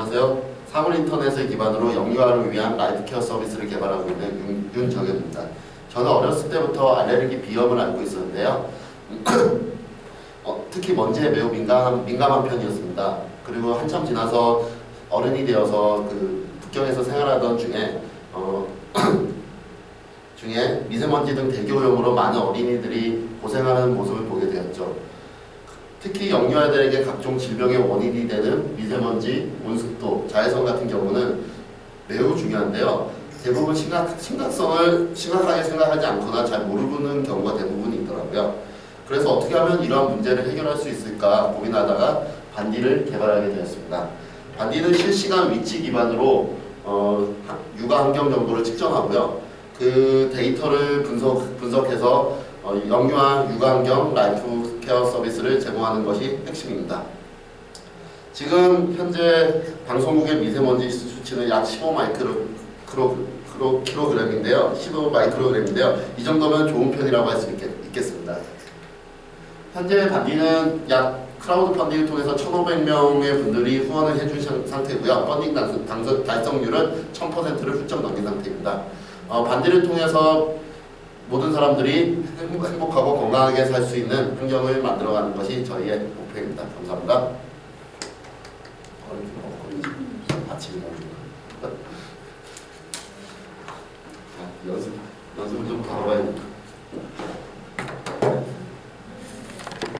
안녕하세요. 사물 인터넷을 기반으로 영유아를 위한 라이프 케어 서비스를 개발하고 있는 윤, 윤정현입니다. 저는 어렸을 때부터 알레르기 비염을 앓고 있었는데요. 어, 특히 먼지에 매우 민감, 민감한 편이었습니다. 그리고 한참 지나서 어른이 되어서 그 북경에서 생활하던 중에 어, 중에 미세먼지 등 대기오염으로 많은 어린이들이 고생하는 모습을 보게 되었죠. 특히 영유아들에게 각종 질병의 원인이 되는 미세먼지, 온습도, 자외선 같은 경우는 매우 중요한데요. 대부분 심각, 심각성을 심각하게 생각하지 않거나 잘 모르는 경우가 대부분 있더라고요. 그래서 어떻게 하면 이러한 문제를 해결할 수 있을까 고민하다가 반디를 개발하게 되었습니다. 반디는 실시간 위치 기반으로 어, 육아 환경 정보를 측정하고요. 그 데이터를 분석, 분석해서 어, 영유아 환경 라이프 케어 서비스를 제공하는 것이 핵심입니다. 지금 현재 방송국의 미세먼지 수치는 약 15 마이크로 크로, 크로, 킬로그램인데요. 15 마이크로그램인데요. 이 정도면 좋은 편이라고 할 수 있겠습니다. 현재 반디는 약 크라우드 펀딩을 통해서 1,500명의 분들이 후원을 해준 상태고요. 펀딩 당- 당선- 달성률은 1000%를 훌쩍 넘긴 상태입니다. 어, 반디를 통해서 모든 사람들이 행복, 행복하고 건강하게 살 수 있는 환경을 만들어가는 것이 저희의 목표입니다. 감사합니다. 먹고 아침에 연습 연습을 좀더 해봐야 돼.